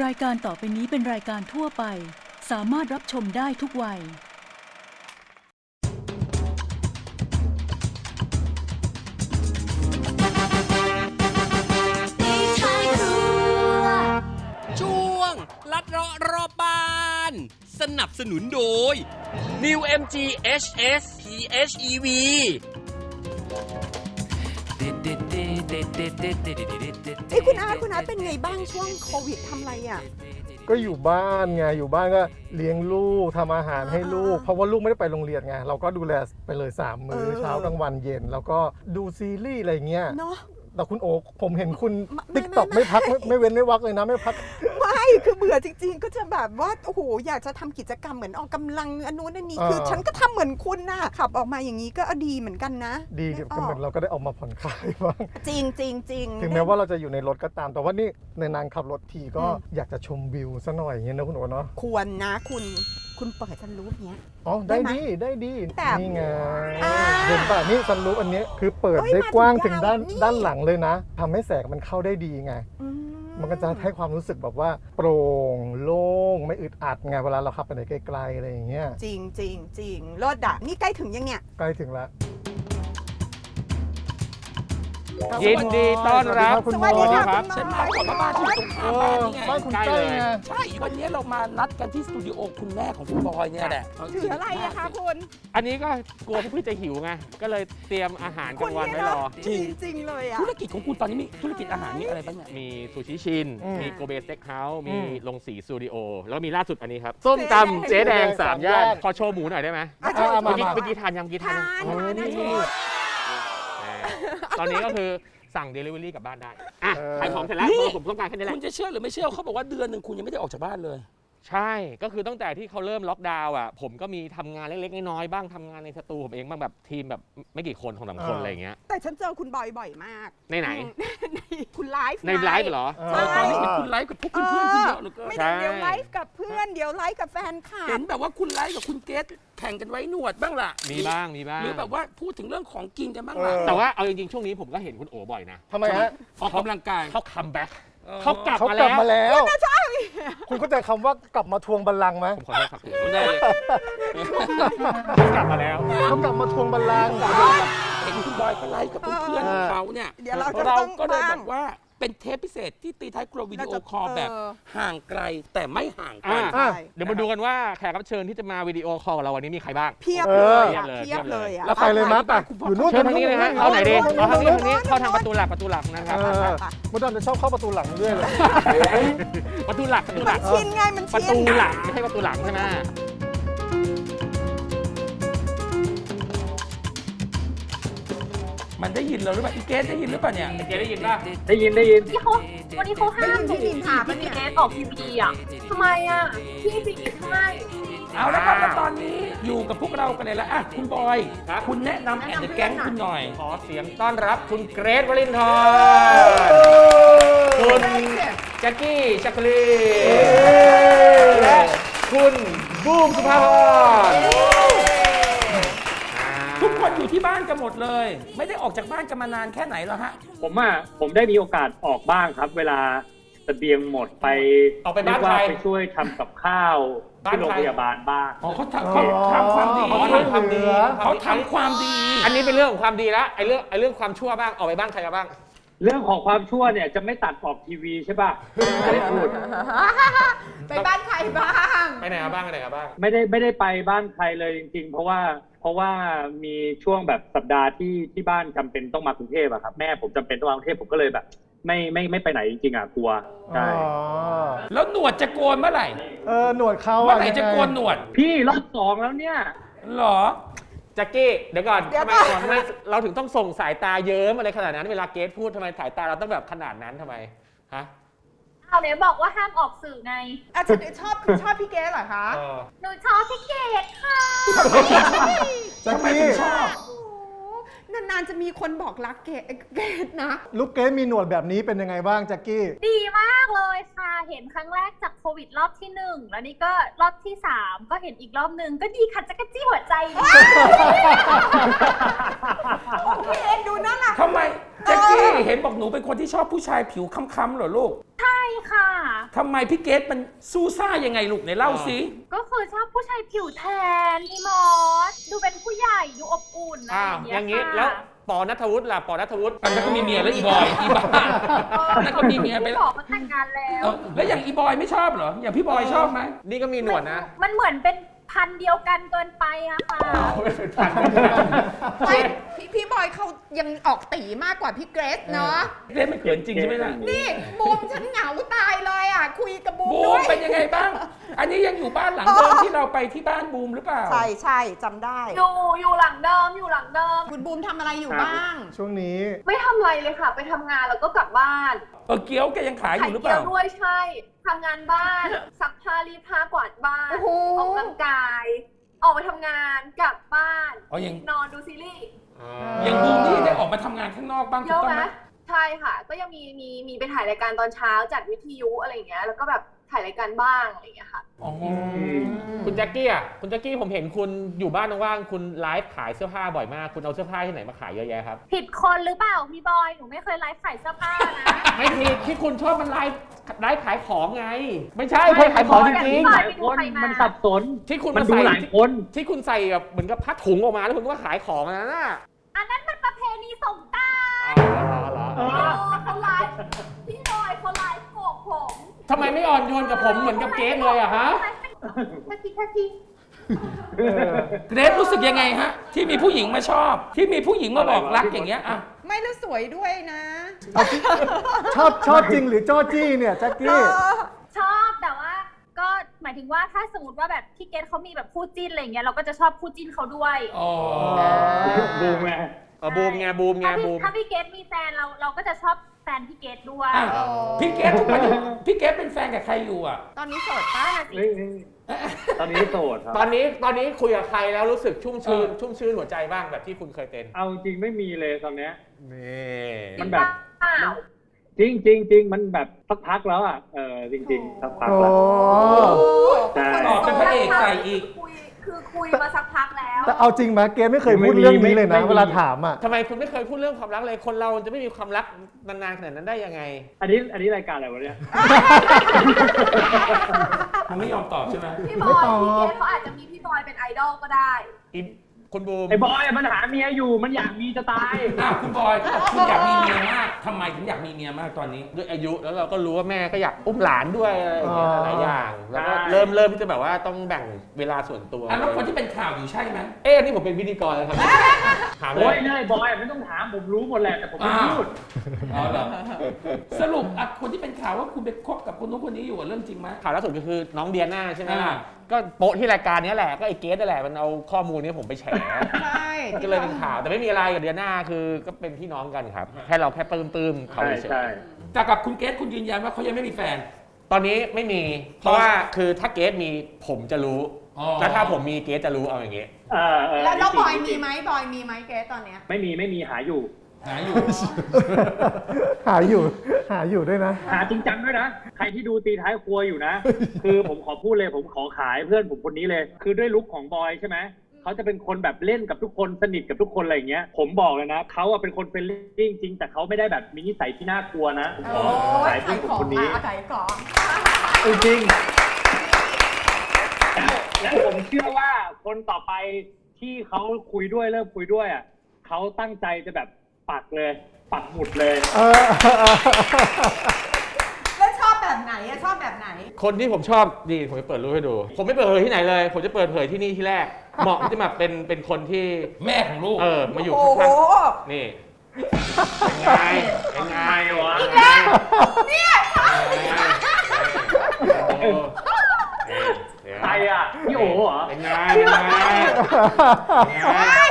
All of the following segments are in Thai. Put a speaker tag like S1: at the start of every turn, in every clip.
S1: รายการต่อไปนี้เป็นรายการทั่วไป สามารถรับชมได้ทุกวัย
S2: ช่วง ลัดเลาะรอบบ้าน สนับสนุนโดย New MG HS PHEV
S3: เอ้ยคุณอาร์ตคุณอาร์ตเป็นไงบ้างช่วงโควิดทำอะไรอะ
S4: ก็อยู่บ้านไงอยู่บ้านก็เลี้ยงลูกทำอาหารให้ลูก
S3: อ่า
S4: เพราะว่าลูกไม่ได้ไปโรงเรียนไงเราก็ดูแลไปเลย3มื้อ
S3: เออ
S4: เช้ากลางวันเย็น แล้วก็ดูซีรีส์อะไรเงี้ย
S3: เนาะ
S4: แต่คุณโอ๊คผมเห็นคุณ
S3: ไม่
S4: ติ๊กต็อก
S3: ไม่
S4: ไม่พักไม่ไม่เว้นไม่วักเลยนะไม่พัก
S3: ไม่คือเบื่อจริง ๆ ก็จะแบบว่าโอ้โหอยากจะทำกิจกรรมเหมือนออกกำลังอันนู้นอันนี้
S4: อ่า
S3: คือฉันก็ทำเหมือนคุณน่ะขับออกมาอย่างนี้ก็ดีเหมือนกันนะ
S4: ดี
S3: ไม่
S4: ก็เหมือนเราก็ได้ออกมาผ่อนคลายบ้าง
S3: จริงจริงจริง
S4: ถึงแม้ว่าเราจะอยู่ในรถก็ตาม แต่ว่านี่ในนานขับรถทีก็
S3: อืม
S4: อยากจะชมวิวซะหน่อยอย่างเงี้ยนะคุณโอ๊คเนาะ
S3: ควรนะคุณคุณเปิดซันรูปเนี้ย
S4: อ๋อ ได้
S3: ได้ไหม
S4: ดีได้ดี
S3: แต่
S4: นี่ไง
S3: อ่า
S4: เห็นป่ะนี่ซันรูปอันนี้คือเปิด
S3: เฮ้ย
S4: ได้
S3: มาถึง
S4: กว้างถึงด้าน
S3: ยาวนี่
S4: ด้านหลังเลยนะทำให้แสงมันเข้าได้ดีไง
S3: อื
S4: มันก็จะให้ความรู้สึกแบบว่า โปร่งโล่งไม่อึดอัดไงเวลาเราขับไปไหนไกลๆอะไรอย่างเงี้ย
S3: จริงจริงจริงรถอะนี่ใกล้ถึงยังเนี่ย
S4: ใกล้ถึงแล้ว
S5: ยินดีต้อนรับ
S4: คุณ
S3: ส
S4: บ
S3: วัสดี
S4: อย
S3: ค่ะ
S5: ครับ
S3: คุณ
S6: ฉัน
S3: น้
S6: มา
S3: อย
S6: ก่อนมาบ้านที่อยู่ตรงข้าม
S4: เอ
S6: บ้าน
S4: อ
S6: นี่ไง
S4: บ้านคุณ
S5: ใกล้
S4: ใกล้
S5: เลย
S4: ไง
S6: ใช่วันนี้เรามานัดกันที่สตูดิโอคุณแม่ของคุณบอยเนี่ยแหละ
S3: ถืออะไรอะคะคุณ
S5: อันนี้ก็กลัวพี่ๆจะหิวไงก็เลยเตรียมอาหารกลางวันไว้รอ
S3: จริงจริงๆเลยอะ
S6: ธุรกิจของคุณตอนนี้มีธุรกิจอาหารมีอะไรบ้างเนี่ย
S5: มีซูชิชิน
S4: อืม
S5: มีโกเบสเต็กเฮาส์
S4: อื
S5: มี
S4: ม
S5: ลงสีสตูดิโอ แล้วมีล่าสุดอันนี้ครับ ส้มตำเจ๊แดงสามย่านขอโชว์หมูหน่อยได้ไหม
S3: อะ
S4: อะอะ
S5: เมื่อกี้
S4: มา
S5: เมื่อกี้ทานยังเมื่อกี้ทาน
S3: ทา
S5: ยัง
S3: นทานนะ
S5: นี่
S3: โชว์
S5: ตอนนี้ก็คือสั่ง Delivery กลับบ้านได้อะ
S4: เออ
S5: ขายของเสร็จแล้ว
S6: นี่
S5: เพราะผมต้องการแค่นี้แห
S6: คุ
S5: ละ
S6: ณจะเชื่อหรือไม่เชื่อเขาบอกว่าเดือนหนึ่งคุณยังไม่ได้ออกจากบ้านเลย
S5: ใช่ก็คือตั้งแต่ที่เขาเริ่มล็อกดาวน์อะผมก็มีทำงานเล็กๆน้อยๆบ้างทำงานในสตูผมเองบ้างแบบทีมแบบไม่กี่คนของสามคน
S4: อ่า
S5: อะไรอย่างเงี้ย
S3: แต่ฉันเจอคุณบอยบ่อยมาก
S5: ในไหน
S3: ในคุณไลฟ์
S5: ในไลฟ์เหรอ
S4: เอ
S6: เออตอนนี้เห็นคุณไลฟ์กับพวกเพื่อนๆคุณเยอะเหลือเกิน
S3: ไม่
S5: ใช่
S3: ได้เดี๋ยวไลฟ์กับเพื่อนเดี๋ยวไลฟ์กับแฟนคลั
S6: เห็
S3: บ
S6: นแบบว่าคุณไลฟ์กับคุณเกสแข่งกันไว้หนวดบ้างล่ะ
S5: มีบ้างมีบ้าง
S6: หรือแบบว่าพูดถึงเรื่องของกินกันบ้างล่ะ
S4: เออ
S5: แต่ว่าเอาจริงๆช่วงนี้ผมก็เห็นคุณโอบ่อยนะ
S4: ทำไมฮะ
S6: ออกกำลังกาย
S5: เขาคัมแบ็ก
S6: เออ
S5: เขากลับ
S4: เขา
S5: มาก
S4: ลั
S5: แล้
S4: บ
S5: ว
S4: มาแล้ว คุณเข้าใจคำว่ากลับมาทวงบัลลังก์ไหม
S5: ผมขอโทษครับคุณ
S6: ไม่ได้เลย
S5: เขากลับมาแล้ว
S4: เขากลับมาทวงบัลลังก์
S6: เห็นคุณบอยเขาไลฟ์กับเพื่อนๆของเขาเนี่ย
S3: เดี๋ยวเราจะ
S6: เรา
S3: ต้อง
S6: ก็เลย
S3: บ้า
S6: แบ
S3: ง
S6: บว่า เป็นเทปพิเศษที่ตีท้ายครัววิดีโอคอล
S3: เออ
S6: แบบห่างไกลแต่ไม่ห่างกั
S5: อะ
S6: น
S4: อะ
S5: เดี๋ยวมาดูกันว่าแขกรับเชิญที่จะมาวิดีโอคอลกับเราวันนี้มีใครบ้าง
S3: เพียบ
S4: เอ
S3: เล
S4: อ
S3: ยอะ
S5: เพี
S3: เพีย
S5: ย
S3: บบ
S5: เล
S3: เลยยอะ
S4: แล้วไปเลยมั้ยป่ะอยู่นู่น
S5: เชิญทางนี้เลยฮะเอาไหนดีเอาทางนี้ทางนี้เข้าทางประตูหลักประตูหลักนะครับ
S4: เออมดดำจะชอบเข้าประตูหลังด้วยเลย
S5: ประตูหลักประตูห
S3: มั
S5: ลั
S3: น
S5: ก
S3: ชินไงมัน
S5: ประ
S3: ชิ
S5: ตู
S3: น
S5: หลังไม่ใช่ประตูหลังใช่ไหม
S6: มันได้ยินเราหรือเปล่าอีเกสได้ยินหรือเปล่าเนี่ย
S5: เจ๊ได้ยินป่ะ
S4: ได้ยินได้ยิน
S7: ที่เขาวันนี้เขาห้ามส่งถามเป็นเกสออกทีวีอะทำไมอะพี่ไปกินให้
S6: เอาละครับแล้วตอนนี้อยู่กับพวกเรากันเลยแล้วอะคุณบอยคุณแนะนำแอนเดอร์แก๊งคุณหน่อย
S5: ขอเสียงต้อนรับคุณเกรทวลินทร์คุณแจ็คกี้ชักลีและคุณบูมสุภาพร
S6: ทุกคนอยู่ที่บ้านกันหมดเลย ไม่ได้ออกจากบ้านกันมานานแค่ไหนแล้วฮะ
S8: ผมอะผมได้มีโอกาสออกบ้างครับ เวลาเสบียงหมดไป
S5: ออกไปบ้าน
S8: เรียกว่า
S5: ใคร
S8: ไปช่วยทำกับข้าว
S5: บ้าน
S8: ที่โรง
S5: ใคร
S8: พยาบาลบ้าง
S6: อ๋อเขาทำเขาทำความดี
S5: อ๋อทำความดี
S6: เขาทำความดี
S5: อันนี้เป็นเรื่องของความดีแล้วไอ้เรื่องไอ้เรื่องความชั่วบ้างออกไปบ้างใครมาบ้าง
S8: เรื่องของความชั่วเนี่ยจะไม่ตัดออกทีวีใช่ป่ะไม่ได้พูด
S3: ไปบ้านใครบ้าง
S5: ไปไหนมาบ้างไปไหนมาบ้าง
S8: ไม่ได้ไม่ได้ไปบ้านใครเลยจริง ๆ เพราะว่า เพราะว่ามีช่วงแบบสัปดาห์ที่ที่บ้านจำเป็นต้องมากรุงเทพอะครับแม่ผมจำเป็นต้องมากรุงเทพผมก็เลยแบบ ไม่ไม่ไม่ไปไหนจริงๆอะกลัวใช่
S4: อ๋อ
S6: แล้วหนวดจะโกนเมื่อไหร่
S4: เออหนวดเขา
S6: เมื่อไหร่จะโกนหนวด
S8: พี่รอบสองแล้วเนี่ย
S6: เหรอ
S5: แจ็คกี้เดี๋ยวก่อน
S3: เดี๋ยว
S5: ทำไม
S3: ก่อน
S5: ก่อนทำไมเราถึงต้องส่งสายตาเยิ้มอะไรขนาดนั้น เวลาเกสพูดทำไมสายตาเราต้องแบบขนาดนั้นทำไมฮะ
S7: เอาเนี่ยบอกว่าห้ามออกสื่อไง
S3: อะฉันชอบชอบพี่เกสเหรอคะ
S5: เออ
S7: หนูชอบพี่เกดค่ะ
S4: แจ็ค
S6: ทำไม
S4: กี้
S6: ถึงชอบ
S3: โอ้โหนานๆจะ มีคนบอกรักเกสเกสนะ
S4: ลูกเกสมีหนวดแบบนี้เป็นยังไงบ้างแจ็คกี้
S7: ดีมากเลยค่ะ เห็นครั้งแรกจากโควิดรอบที่หนึ่งแล้วนี่ก็รอบที่สามก็เห็นอีกรอบหนึ่งก็ดีค่ะจักรจี้หัวใจดี
S3: พี่เอ็นดูน่ารัก
S6: ทำไมแจ็คกี้เห็นบอกหนูเป็นคนที่ชอบผู้ชายผิวค้ำๆเหรอลูก
S7: ใช่ค่ะ
S6: ทำไมพี่เกดมันสู้ซ่ายังไงลูกไหนเล่าสิ
S7: ก็คือชอบผู้ชายผิวแทนพี่มอสดูเป็นผู้ใหญ่ดูอบอุ่นอะไร
S5: อ่า
S7: อย่าง
S5: อ
S7: เงี้ย
S5: ย่างนี้
S7: ค่ะ
S5: แล้ว ปอนัทวุฒิล่ะปอนัทวุฒิ
S6: อันนั้นก็มีเมียแล้วอีบอยอีบ้า
S7: เออ
S6: นั่นก็มีเมียไป
S7: พี่
S6: แล้ว
S7: บอกเขาแต่งงานแล้ว
S6: เออแล้วอย่างอีบอยไม่ชอบเหรออย่างพี่บอยชอบไหม
S5: นี่ก็มีหนวดนะ
S7: มันเหมือนเป็นพันธุ์เดียวกันเกินไปอะค่ะ
S3: ไม่พี่ พี่บอยเขายังออกตีมากกว่าพี่เกรซเนาะ
S6: เล่นไม่เขินจริงใช่ไหมล่ะ
S3: นี่บูมฉันเหงาตายเลยอะ คุยกับบูม
S6: บู
S3: ด้
S6: ม
S3: วย
S6: เป็นยังไงบ้าง อันนี้ยังอยู่บ้านหลังเดิมที่เราไปที่บ้านบูมหรือเปล่า
S3: ใช่ใช่จำได้
S7: อยู่อยู่หลังเดิมอยู่หลังเดิม
S3: คุณบูมทำอะไรอยู่บ้าง
S4: ช่วงนี้
S7: ไม่ทำอะไรเลยค่ะ ไปทำงานแล้วก็กลับบ้าน
S6: เออเกี๊ยวแกยังขายอ
S7: ขาย
S6: ยู่หรือเป
S7: เกี๊ย
S6: ล่า
S7: วด้วยใช่ทำงานบ้าน ซักผ้ารีดผ้ากวาดบ้าน
S3: โอ้โห
S7: ออกกำลังกาย ออกไปทำงานกลับบ้าน
S6: อ๋อยัง
S7: นอนดูซีรีส์
S6: ยังบูมนี่ได้ออกมาทำงานข้างนอกบ้าง
S7: เย
S6: ถูก
S7: อะ
S6: ต้อง
S7: ไห
S6: ไห
S7: ม
S6: ม
S7: ใช่ค่ะ ก็ยังมีมีมีไปถ่ายรายการตอนเช้าจัดวิทยุอะไรอย่างเงี้ย แล้วก็แบบถ่ายรายการบ้างอะไรอย่างเงี้ยค่ะ
S6: อ๋อ
S5: คุณแจ็คกี้อะคุณแจ็คกี้ผมเห็นคุณอยู่บ้านว่างๆคุณไลฟ์ขายเสื้อผ้าบ่อยมาก คุณเอาเสื้อผ้าที่ไหนมาขายเยอะแยะครับ
S7: ผิดคนหรือเปล่าพี่บอย หนูไม่เคยไลฟ์ขายเสื้อผ้านะ
S5: ไม่ผิดที่คุณชอบมันไลฟ์ไลฟ์ขายของไง ไม่ใช่คนขายของจริง
S7: ไม่
S8: หลายคนมันสับสน
S5: ๆที่คุณ
S8: มัน
S5: มา
S8: ดู
S5: ใส่
S8: หลายคน
S5: ที่คุณใส่แบบเหมือนกับผ้าถุงออกมาแล้วคุณก็ขายของอันนั้นน่ะ เหรอ
S8: เอ
S7: โอ้
S8: อ
S7: เขาไลฟ์พี่บอยเขาไลฟ์โกกผม
S5: ทำไมไม่อ่อนโยนกับผมเหมือนกับเกสเลยอะฮะ
S7: แค่ทีแค่ที
S6: เกรซรู้สึกยังไงฮะ ที่มีผู้หญิงมาชอบ ที่มีผู้หญิงมาบอกรักอย่างเงี้ยอะ
S3: ไม่แล้วสวยด้วยนะ
S4: ชอบชอบจริงหรือจ้อจี้เนี่ยแจ็คกี้
S7: ชอบแต่ว่าก็หมายถึงว่าถ้าสมมติว่าแบบพี่เกดเขามีแบบคู่จิ้นอะไรเงี้ยเราก็จะชอบคู่จิ้นเขาด้วย
S6: อ๋อ
S8: บูมไง
S5: เออบูมไงบูมไง
S7: ถ้าพี่
S5: บูม
S7: ถ้าพี่เกดมีแฟนเราเราก็จะชอบแฟนพี่เกดด้วย
S6: อะพี่เกสทุกวันนี้พี่เกสเป็นแฟนกับใครอยู่อะ
S3: ตอนนี้โสดปะ
S8: เฮ้ยตอนนี้โสดครับ
S5: ตอนนี้ตอนนี้คุยกับใครแล้วรู้สึกชุ่มชื้น ชุ่มชื้นหัวใจบ้างแบบที่คุณเคยเป็น
S8: เอาจริงไม่มีเลยตอนเนี้ย
S5: นี่
S8: มันแบบ
S7: เปล่า
S8: จริงจริงจริงมันแบบสักพักแล้วอะเออจริงๆสักพัก
S4: โอ้
S8: แล้ว ใช่
S6: ต่อเป็นพระเอกใส่อีก
S7: คุยคือคุย มาสักพักแล้ว
S4: แต่เอาจริงไหมเกณไม่เคยพูดเรื่องนี้เลยนะเวลาถามอะ
S5: ทำไมคุณไม่เคยพูดเรื่องความรักเลย คนเราจะไม่มีความรักนานๆขนาดนั้นได้ยังไง
S8: อันนี้อันนี้รายการอะไรวะเนี่ย
S6: มันไม่ยอมตอบใช่ไหม
S7: พี่บอยพี่เกดเขาอาจจะมีพี่บอยเป็นไอดอลก็ได้
S5: อี คุณบูม
S8: ไอ้บอยมันหาเมียอยู่มันอยากมีจะตาย
S6: อะคุณบอยคุณอยากมีเมียมากทำไมถึงอยากมีเมียมากตอนนี้
S5: ด้วยอายุแล้วเราก็รู้ว่าแม่ก็อยากอุ้มหลานด้วยอะไรอย่างเงี้ย
S4: อ๋อ
S5: หลายอย่าง แล้วก็
S8: ใช่
S5: เริ่มเริ่มที่จะแบบว่าต้องแบ่งเวลาส่วนตัว
S6: อะแล้วคนที่เป็นข่าวอยู่ใช่ไหม
S5: เอ๊ะนี่ผมเป็นพิธีกรเลยครับ ถามเล
S8: โอ้ย
S5: ย
S8: เนี่ยบอยไม่ต้องถามผมรู้หมดแหละแต่ผมไม่
S6: อ้าว
S8: พูด
S6: อ๋อเหรอสรุปอะคนที่เป็นข่าวว่าคุณไปคบกับคนนู้นคนนี้อยู่อะเรื่องจริงไหม
S5: ข่าวล่าสุดก็คือน้องเดียน่าใช่ไหมล่ะ
S6: อ่า
S5: ก็โปะที่รายการนี้แหละก็ไอ้เกสนั่นแหละมันเอาข้อมูลนี้ผมไปแฉ
S3: ใช่
S5: ก็เลยเป็นข่าวแต่ไม่มีอะไรกับเดียน่าคือก็เป็นพี่น้องกันครับแค่เราแค่ปลื้มปลื้มๆเขา
S8: ใช่
S5: เฉย
S8: ใช่
S6: แต่กับคุณเกสคุณยืนยันว่าเขายังไม่มีแฟน
S5: ตอนนี้ไม่มี เพราะว่าคือถ้าเกสมีผมจะรู้
S6: อ๋อ
S5: แล้วถ้าผมมีเกสจะรู้เอาอย่างงี้
S8: เออเออ
S3: แล้วแล้ว
S8: จ
S3: บ
S8: ริง
S3: อย
S8: จริ
S3: มี
S8: ง
S3: ไหมบอยมีไหมเกสตอนเนี้ย
S8: ไม่มีไม่มีหาอยู่
S6: หาอยู่
S4: หาอยู่ หาอยู่ด้วยนะ
S8: หาจริงจังด้วยนะ ใครที่ดูตีท้ายครัวอยู่นะ คือผมขอพูดเลยผมขอขายเพื่อนผมคนนี้เลย คือด้วยลุคของบอยใช่ไหมเขาจะเป็นคนแบบเล่นกับทุกคนสนิทกับทุกคนอะไรอย่างเงี้ย ผมบอกเลยนะเขาอะเป็นคนเฟรนลี่จริงๆแต่เขาไม่ได้แบบมีนิสัยที่น่ากลัวนะผมขอขายเพื่อนผมคนนี้
S3: ขายของ
S8: จริงๆและผมเชื่อว่าคนต่อไปที่เขาคุยด้วยเริ่มคุยด้วยอะเขาตั้งใจจะแบบปักเลย ปักหมุดเลย
S4: เออ
S3: แล้วชอบแบบไหนอะชอบแบบไหน
S5: คนที่ผมชอบดีผมจะเปิดรูปให้ดู ผมไม่เปิดเผยที่ไหนเลย ผมจะเปิดเผยที่นี่ที่แรก เหมาะที่จะมาเป็นเป็นคนที่
S6: แม่ของลูก
S5: เออมาอยู่
S3: โอ้โห
S5: ข้างๆนี่เป็นไงเป็นไง
S8: วะ
S5: อีกแล้วเนี่ยโอ้เนี่ย
S8: ใครอะพี่โอ๋เหรอ
S5: เป็นไงเป็นไงเป็นไง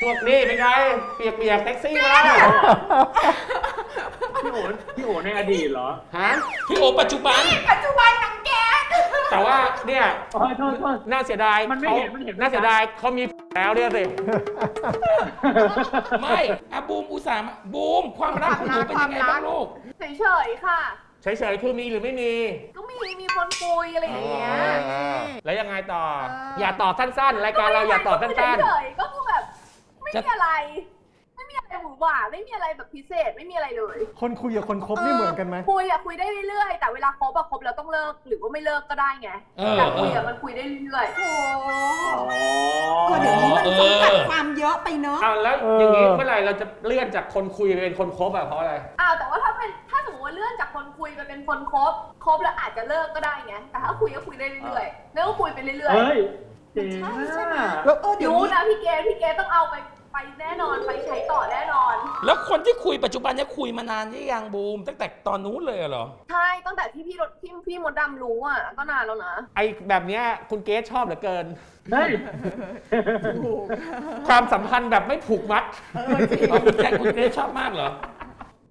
S5: ช่วงนี้เป็นไง เปียกเปียกๆเซ็กซี่มาก
S8: พี่โอ๋พี่โอ๋ในอดีตเหรอ
S5: ฮะ
S6: พี่โอปัจจุบัน
S3: ปัจจุบันนังแกส
S5: แต่ว่าเนี่ย
S8: โอ้ยโทษโทษ
S5: น่าเสียดาย
S8: มันไม่
S5: ขา
S8: เห็นมันเห็นไม่
S5: น่าเสียดายเขามีแล้วเนี่ยสิ
S6: ไม่อะบูมอุตส่าห์มาบูมความรักของหนูเป็นยังไงบ้างลูก
S7: เฉยๆค่ะ
S5: เฉยๆคือมีหรือไม่มี
S7: ก็มีมีคนคุยอะไรอย่างเงี้ย
S5: แล้วยังไงต่อ
S3: เออ
S5: อ
S3: อ
S5: ย่าตอบสั้นๆรายการเราอย่าตอบสั้น
S7: เฉยๆก็คือแบบ ไม่มีอะไร ไม่มีอะไร
S9: หวือหวาไม่มีอะไรแบบพิเศษไม่มีอะไรเลย
S4: คนคุยกับคนคบนี่เหมือนกันไหม
S9: คุยอะคุยได้เรื่อยๆ แต่เวลาคบอะคบแล้วต้องเลิกหรือว่าไม่เลิกก็ได้ไง
S6: เออ
S9: แต่คุยอะมันคุยได้เรื่อย
S3: โอ้
S8: อ๋อ
S3: เออเดี๋ยวนี้มันจำกัดความเยอะไปเนาะ
S5: อ้าวแล้ว
S4: เออ
S5: อ
S4: อ
S5: ย่างนี้เมื่อไหร่เราจะเลื่อนจากคนคุยไปเป็นคนคบอะเพราะอะไร
S9: ๆอ้าวแต่ว่าถ้าเป็นถ้าสมมติว่าเลื่อนจากคนคุยไปเป็นคนคบคบแล้วอาจจะเลิกก็ได้ไงแต่ถ้าคุยก็คุยได้เรื่อยๆแล้วก็คุยไปเรื่อย
S8: เฮ้ยเจ๋ง
S3: ใช่ใช่ไหม
S8: อะ
S3: แล้วเออ
S9: ๆ
S3: เดี๋ยว
S9: รู้
S3: นี้
S9: นะพี่เกดพี่เกดต้องเอาไป ไปแน่นอนไปใช้ต่อแน่นอน
S6: แล้วคนที่คุยปัจจุบันเนี่ยคุยมานานยังยังบูม ตั้งแต่ตอนนู้นเลยเหรอ
S9: ใช่ตั้งแต่ที่พี่รถพี่พี่มดดำรู้อะก็นานแล้วนะ
S5: ไอ้แบบเนี้ยคุณเกสชอบเหลือเกิน
S8: เฮ้ย
S5: ความสัมพันธ์แบบไม่ผูกมัด
S6: คุณแจ็คคุณเกรซชอบมากเหรอ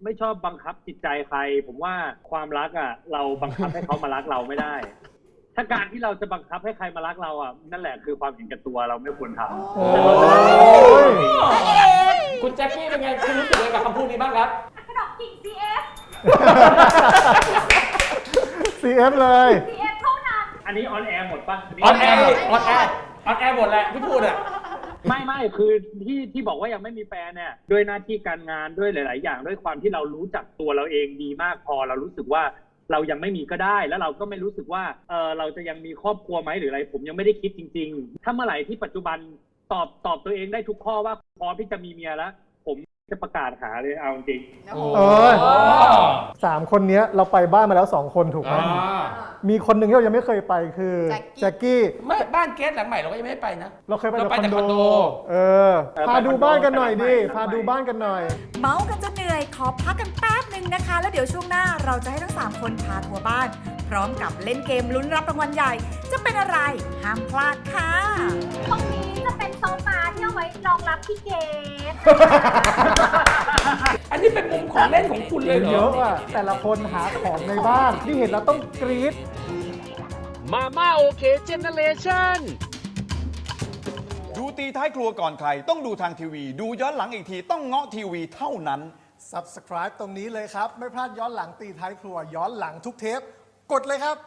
S8: ไม่ชอบบังคับจิตใจใคร ผมว่าความรักอะ เราบังคับให้เขามารักเราไม่ได้ ถ้าการที่เราจะบังคับให้ใครมารักเราอะนั่นแหละคือความเห็นแก่ตัวเราไม่ควรทำ
S4: โอ้ย
S5: คุณแจ็คกี้เป็นไงคุณรู้สึกยังไงกับคำพูดนี้บ้างครับ
S7: ขนมกิ่ง CF
S4: CF เลย
S7: CF เท่านั้น
S8: อันนี้ออนแอร์หมดปะ
S5: ออนแอร์ออนแอร์ออนแอร์หมดแหละที่พูดอะ
S8: ไม่ไม่คือที่ที่บอกว่ายังไม่มีแฟนเนี่ยด้วยหน้าที่การงานด้วยหลาย ๆ อย่างด้วยความที่เรารู้จักตัวเราเองดีมากพอเรารู้สึกว่า เรายังไม่มีก็ได้ แล้วเราก็ไม่รู้สึกว่าเออเราจะยังมีครอบครัวไหมหรืออะไร ผมยังไม่ได้คิดจริง ๆ ถ้าเมื่อไหร่ที่ปัจจุบันตอบตอบตัวเองได้ทุกข้อว่าพร้อมที่จะมีเมียแล้ว ผมจะประกาศหาเลยเอาจริง
S4: เออ สามคนเนี้ยเราไปบ้านมาแล้วสองคนถูกไหม
S6: อ่า
S4: มีคนหนึ่งที่เรายังไม่เคยไปคือ
S3: แจ็คกี้
S4: แจ็คกี้
S6: ไม่บ้านเกสหลังใหม่เราก็ยังไม่ได้ไปนะ
S4: เราเคยไป
S6: เราไป
S4: แต่
S6: แต่
S4: คอนโด
S6: คอนโด
S4: เออพาดูบ้านกันหน่อยดิพาดูบ้านกันหน่อย
S10: เมาส์กันจนเหนื่อยขอพักกันแป๊บหนึ่งนะคะ แล้วเดี๋ยวช่วงหน้าเราจะให้ทั้ง 3 คนพาทัวร์บ้าน พร้อมกับเล่นเกมลุ้นรับรางวัลใหญ่ จะเป็นอะไร ห้ามพลาดค่ะ
S7: ตรงนี้จะเป็นโซฟาที่เอาไว้รองรับพี่เกด
S6: อันนี้เป็นมุมของเล่นของคุณเลยเหร
S4: เย
S6: อ
S4: อะอะแต่ละคนหาของในบ้านที่เห็นแล้วต้องกรี๊ด
S2: มาม่าโอเคเจเนเรชั่น
S11: ดูตีท้ายครัวก่อนใคร ต้องดูทางทีวี ดูย้อนหลังอีกทีต้องเงาะทีวีเท่านั้น
S4: Subscribe ตรงนี้เลยครับ ไม่พลาดย้อนหลังตีท้ายครัว ย้อนหลังทุกเทป กดเลยครับ